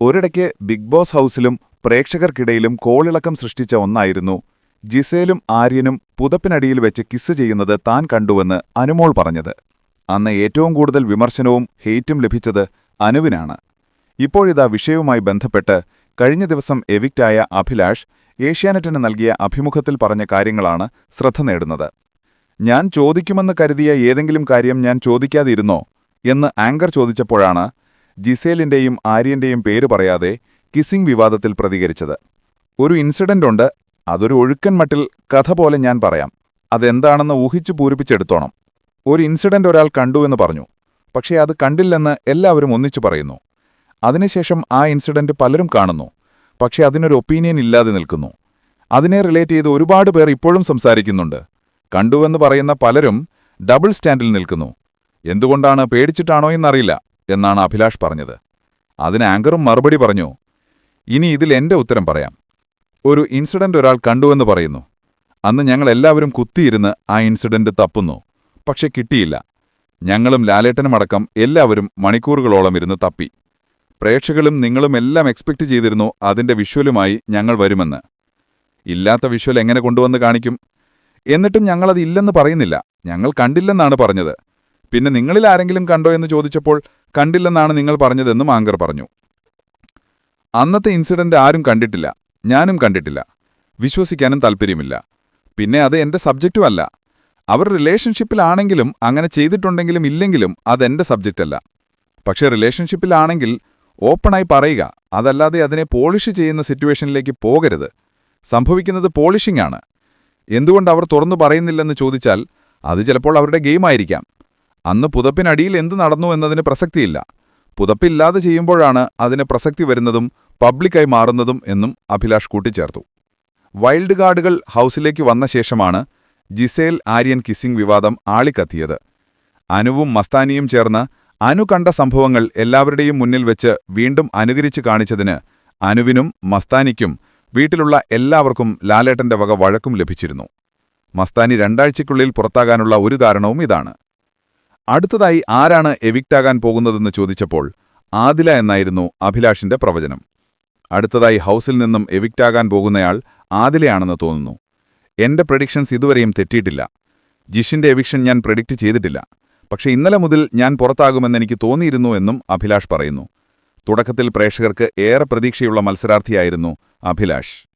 ഒരിടയ്ക്ക് big boss ഹൗസിലും പ്രേക്ഷകർക്കിടയിലും കോളിളക്കം സൃഷ്ടിച്ച ഒന്നായിരുന്നു. ജിസേലും ആര്യനും പുതപ്പിനടിയിൽ വെച്ച് കിസ് ചെയ്യുന്നത് താൻ കണ്ടുവെന്ന് അനുമോൾ പറഞ്ഞത്. അന്ന് ഏറ്റവും കൂടുതൽ വിമർശനവും ഹെയ്റ്റും ലഭിച്ചത് അനുവിനാണ്. ഇപ്പോഴിതാ വിഷയവുമായി ബന്ധപ്പെട്ട് കഴിഞ്ഞ ദിവസം എവിക്റ്റായ അഭിലാഷ് ഏഷ്യാനെറ്റിന് നൽകിയ അഭിമുഖത്തിൽ പറഞ്ഞ കാര്യങ്ങളാണ് ശ്രദ്ധ നേടുന്നത്. ഞാൻ ചോദിക്കുമെന്ന് കരുതിയ ഏതെങ്കിലും കാര്യം ഞാൻ ചോദിക്കാതിരുന്നോ എന്ന് ആങ്കർ ചോദിച്ചപ്പോഴാണ് ജിസേലിന്റെയും ആര്യന്റെയും പേര് പറയാതെ കിസിംഗ് വിവാദത്തിൽ പ്രതികരിച്ചത്. ഒരു ഇൻസിഡന്റ് ഉണ്ട് അതൊരു ഒഴുക്കൻ മട്ടിൽ കഥ പോലെ ഞാൻ പറയാം. അതെന്താണെന്ന് ഊഹിച്ചു പൂരിപ്പിച്ചെടുത്തോണം. ഒരു ഇൻസിഡന്റ് ഒരാൾ കണ്ടു എന്ന് പറഞ്ഞു. പക്ഷേ അത് കണ്ടില്ലെന്ന് എല്ലാവരും ഒന്നിച്ചു പറയുന്നു. അതിനുശേഷം ആ ഇൻസിഡന്റ് പലരും കാണുന്നു. പക്ഷേ അതിനൊരു ഒപ്പീനിയൻ ഇല്ലാതെ നിൽക്കുന്നു. അതിനെ റിലേറ്റ് ചെയ്ത് ഒരുപാട് പേർ ഇപ്പോഴും സംസാരിക്കുന്നുണ്ട്. കണ്ടുവെന്ന് പറയുന്ന പലരും ഡബിൾ സ്റ്റാൻഡിൽ നിൽക്കുന്നു. എന്തുകൊണ്ടാണ് പേടിച്ചിട്ടാണോ എന്നറിയില്ല. എന്നാണ് അഭിലാഷ് പറഞ്ഞത്. അതിന് ആങ്കറും മറുപടി പറഞ്ഞു ഇനി ഇതിൽ എന്റെ ഉത്തരം പറയാം. ഒരു ഇൻസിഡന്റ് ഒരാൾ കണ്ടുവെന്ന് പറയുന്നു. അന്ന് ഞങ്ങൾ എല്ലാവരും കുത്തിയിരുന്ന് ആ ഇൻസിഡന്റ് തപ്പുന്നു. പക്ഷെ കിട്ടിയില്ല. ഞങ്ങളും ലാലേട്ടനുമടക്കം എല്ലാവരും മണിക്കൂറുകളോളം ഇരുന്ന് തപ്പി. പ്രേക്ഷകളും നിങ്ങളും എല്ലാം എക്സ്പെക്ട് ചെയ്തിരുന്നു അതിന്റെ വിഷ്വലുമായി ഞങ്ങൾ വരുമെന്ന്. ഇല്ലാത്ത വിഷ്വൽ എങ്ങനെ കൊണ്ടുവന്ന് കാണിക്കും? എന്നിട്ടും ഞങ്ങളത് ഇല്ലെന്ന് പറയുന്നില്ല. ഞങ്ങൾ കണ്ടില്ലെന്നാണ് പറഞ്ഞത്. പിന്നെ നിങ്ങളിൽ ആരെങ്കിലും കണ്ടോ എന്ന് ചോദിച്ചപ്പോൾ കണ്ടില്ലെന്നാണ് നിങ്ങൾ പറഞ്ഞതെന്നും ആങ്കർ പറഞ്ഞു. അന്നത്തെ ഇൻസിഡന്റ് ആരും കണ്ടിട്ടില്ല. ഞാനും കണ്ടിട്ടില്ല. വിശ്വസിക്കാനും താല്പര്യമില്ല. പിന്നെ അത് എന്റെ സബ്ജക്റ്റുമല്ല അവർ റിലേഷൻഷിപ്പിലാണെങ്കിലും അങ്ങനെ ചെയ്തിട്ടുണ്ടെങ്കിലും ഇല്ലെങ്കിലും അതെന്റെ സബ്ജക്റ്റല്ല പക്ഷേ റിലേഷൻഷിപ്പിലാണെങ്കിൽ ഓപ്പണായി പറയുക അതല്ലാതെ അതിനെ പോളിഷ് ചെയ്യുന്ന സിറ്റുവേഷനിലേക്ക് പോകരുത്. സംഭവിക്കുന്നത് പോളിഷിംഗ് ആണ്. എന്തുകൊണ്ട് അവർ തുറന്നു പറയുന്നില്ലെന്ന് ചോദിച്ചാൽ അത് ചിലപ്പോൾ അവരുടെ ഗെയിമായിരിക്കാം അന്ന് പുതപ്പിനടിയിൽ എന്ത് നടന്നു എന്നതിന് പ്രസക്തിയില്ല. പുതപ്പില്ലാതെ ചെയ്യുമ്പോഴാണ് അതിന് പ്രസക്തി വരുന്നതും പബ്ലിക്കായി മാറുന്നതും എന്നും അഭിലാഷ് കൂട്ടിച്ചേർത്തു. വൈൽഡ് ഗാർഡുകൾ ഹൗസിലേക്ക് വന്ന ശേഷമാണ് ജിസേൽ ആര്യൻ കിസ്സിംഗ് വിവാദം ആളിക്കത്തിയത്. അനുവും മസ്താനിയും ചേർന്ന് അനു കണ്ട സംഭവങ്ങൾ എല്ലാവരുടെയും മുന്നിൽ വെച്ച് വീണ്ടും അനുകരിച്ച് കാണിച്ചതിന് അനുവിനും മസ്താനിക്കും വീട്ടിലുള്ള എല്ലാവർക്കും ലാലേട്ടന്റെ വക വഴക്കും ലഭിച്ചിരുന്നു. മസ്താനി രണ്ടാഴ്ചയ്ക്കുള്ളിൽ പുറത്താകാനുള്ള ഒരു കാരണവും ഇതാണ്. അടുത്തതായി ആരാണ് എവിക്റ്റാകാൻ പോകുന്നതെന്ന് ചോദിച്ചപ്പോൾ ആദില എന്നായിരുന്നു അഭിലാഷിന്റെ പ്രവചനം. അടുത്തതായി ഹൗസിൽ നിന്നും എവിക്റ്റാകാൻ പോകുന്നയാൾ ആദിലയാണെന്ന് തോന്നുന്നു. എന്റെ പ്രഡിക്ഷൻസ് ഇതുവരെയും തെറ്റിയിട്ടില്ല. ജിഷിന്റെ എവിക്ഷൻ ഞാൻ പ്രഡിക്റ്റ് ചെയ്തിട്ടില്ല. പക്ഷേ ഇന്നലെ മുതൽ ഞാൻ പുറത്താകുമെന്ന് എനിക്ക് തോന്നിയിരുന്നു എന്നും അഭിലാഷ് പറയുന്നു. തുടക്കത്തിൽ പ്രേക്ഷകർക്ക് ഏറെ പ്രതീക്ഷയുള്ള മത്സരാർത്ഥിയായിരുന്നു അഭിലാഷ്.